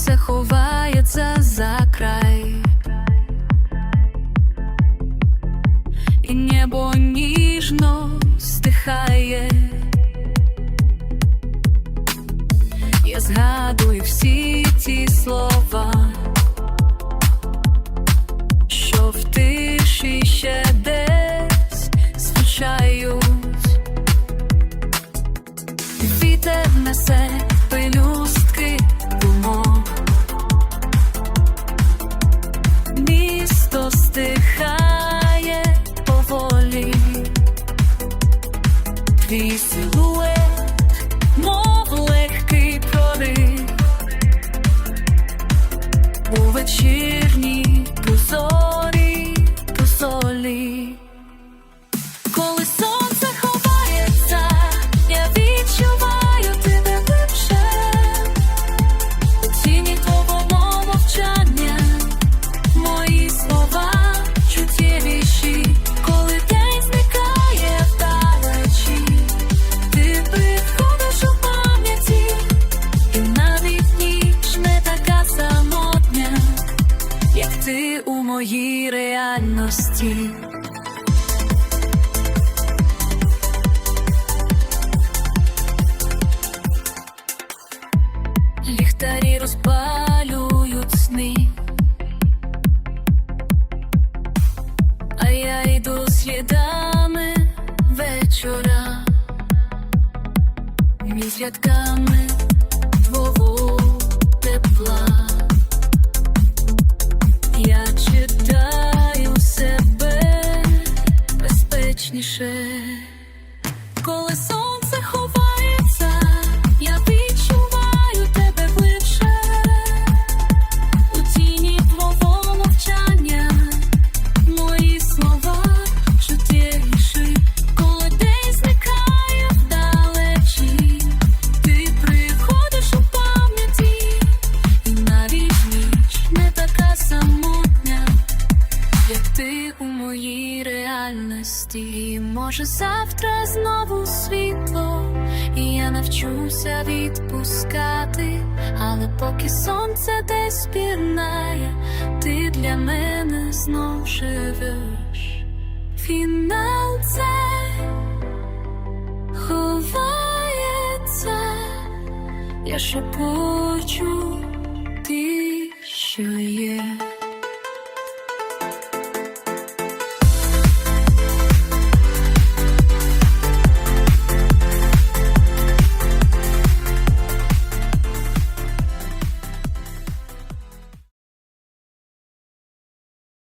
сонце ховається за край, і небо ніжно стихає. Я згадую всі ті слова, що в тиші ще десь звучають. Вітер несе твій силует, мов легкий прорив у вечірній позорі ти у моїй реальності. Ліхтарі розпалюють сни, а я йду слідами вечора, між рядками реальності. Може, завтра знову світло, і я навчуся відпускати, але поки сонце десь пірнає, ти для мене знов живеш. Фінал це ховається, я шепочу, ти що є.